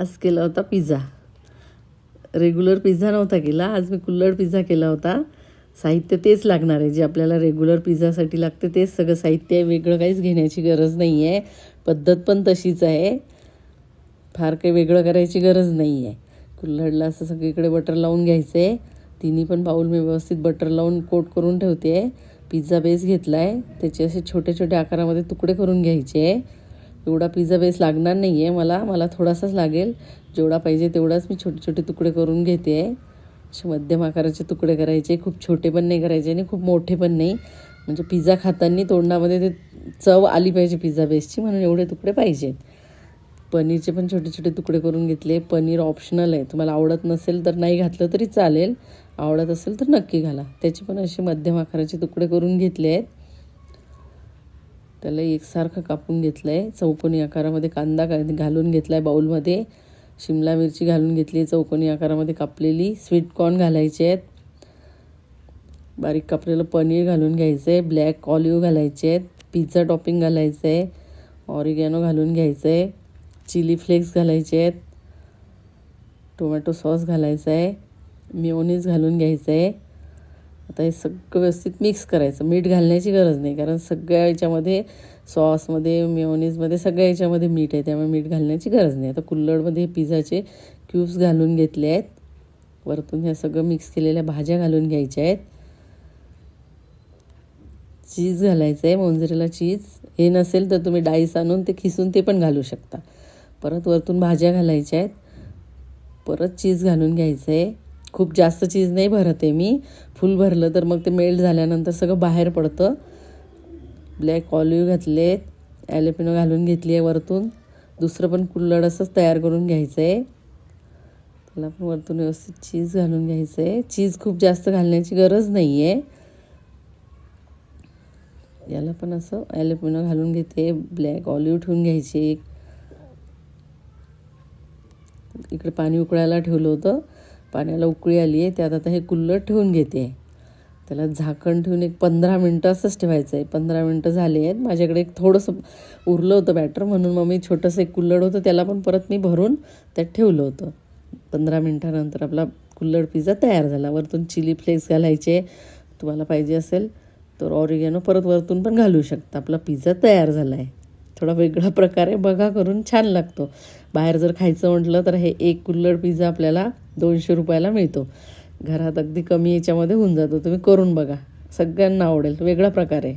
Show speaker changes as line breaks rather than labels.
आज केला होता पिझ्झा. रेग्युलर पिझ्झा नव्हता केला. आज मी कुल्हड पिझ्झा केला होता. साहित्य तेच लागणार आहे. जे आपल्याला रेग्युलर पिझ्झासाठी लागते तेच सगळं साहित्य आहे. वेगळं काहीच घेण्याची गरज नाही आहे पद्धत पण तशीच आहे. फार काही वेगळं करायची गरज नाही आहे कुल्हडला असं सगळीकडे बटर लावून घ्यायचं आहे तिन्ही पण बाऊल मी व्यवस्थित बटर लावून कोट करून ठेवते आहे पिझ्झा बेस घेतला आहे त्याचे असे छोटे छोटे आकारामध्ये तुकडे करून घ्यायचे. आहे एवढा पिझ्झा बेस लागणार नाही आहे मला. मला थोडासाच लागेल. जेवढा पाहिजे तेवढाच मी छोटे छोटे तुकडे करून घेते. आहे असे मध्यम आकाराचे तुकडे करायचे. खूप छोटे पण नाही करायचे आणि खूप मोठे पण नाही. म्हणजे पिझ्झा खाताना तोंडामध्ये ते चव आली पाहिजे पिझ्झा बेसची म्हणून एवढे तुकडे पाहिजेत. पनीरचे पण छोटे छोटे तुकडे करून घेतले. पनीर ऑप्शनल आहे. तुम्हाला आवडत नसेल तर नाही घातलं तरी चालेल. आवडत असेल तर नक्की घाला. त्याचे पण असे मध्यम आकाराचे तुकडे करून घेतले आहेत त्याला एकसारखं कापून घेतलं आहे चौकोनी आकारामध्ये कांदा घालून घेतला आहे बाऊलमध्ये शिमला मिरची घालून घेतली आहे चौकोनी आकारामध्ये कापलेली. स्वीट कॉर्न घालायचे आहेत. बारीक कापलेलं पनीर घालून घ्यायचं आहे ब्लॅक ऑलिव्ह घालायचे आहेत. पिझ्झा टॉपिंग घालायचं आहे ऑरिगॅनो घालून घ्यायचं आहे चिली फ्लेक्स घालायचे आहेत. टोमॅटो सॉस घालायचा आहे मिओनीज घालून घ्यायचं आहे आता हे सगळं व्यवस्थित मिक्स करायचं. मीठ घालण्याची गरज नाही कारण सगळ्या याच्यामध्ये सॉसमध्ये मेओनीजमध्ये सगळ्या याच्यामध्ये मीठ आहे त्यामुळे मीठ घालण्याची गरज नाही. आता कुल्हडमध्ये पिझ्झाचे क्यूब्स घालून घेतले आहेत. वरतून ह्या सगळं मिक्स केलेल्या भाज्या घालून घ्यायच्या आहेत. चीज घालायचं आहे मोंजरेला चीज हे नसेल तर तुम्ही डाईस आणून ते खिसून ते पण घालू शकता. परत वरतून भाज्या घालायच्या आहेत. परत चीज घालून घ्यायचं आहे खूप जास्त चीज नाही भरत आहे मी. फुल भरलं तर मग ते मेल्ट झाल्यानंतर सगळं बाहेर पडतं. ब्लॅक ऑलिव्ह घातले ॲलेपिनो घालून घेतली आहे वरतून. दुसरं पण कुल्हड असंच तयार करून घ्यायचं आहे त्याला पण वरतून व्यवस्थित चीज घालून घ्यायचं आहे चीज खूप जास्त घालण्याची गरज नाही आहे याला पण असं ॲलेपिनो घालून घेते. ब्लॅक ऑलिव्ह ठेवून घ्यायची एक. इकडे पाणी उकळायला ठेवलं होतं. पाण्याला उकळी आली आहे त्यात आता हे कुल्लर ठेवून घेते. त्याला झाकण ठेवून एक पंधरा मिनटं असंच ठेवायचं आहे पंधरा मिनटं झाले आहेत. माझ्याकडे एक थोडंसं उरलं होतं बॅटर म्हणून मग मी छोटंसं एक कुल्लड होतं त्याला पण परत मी भरून त्यात ठेवलं होतं. पंधरा मिनटानंतर आपला कुल्लड पिझ्झा तयार झाला. वरतून चिली फ्लेक्स घालायचे. तुम्हाला पाहिजे असेल तर ऑरिगॅनो परत वरतून पण घालू शकता. आपला पिझ्झा तयार झाला आहे थोडा वेगळा प्रकारे बघा करून छान लागतो. बाहेर जर खायचं म्हटलं तर हे एक कुल्लड पिझ्झा आपल्याला दोनशे रुपयाला मिळतो. घरात अगदी कमी याच्यामध्ये होऊन जातो. तुम्ही करून बघा. सगळ्यांना आवडेल. वेगळा प्रकार. आहे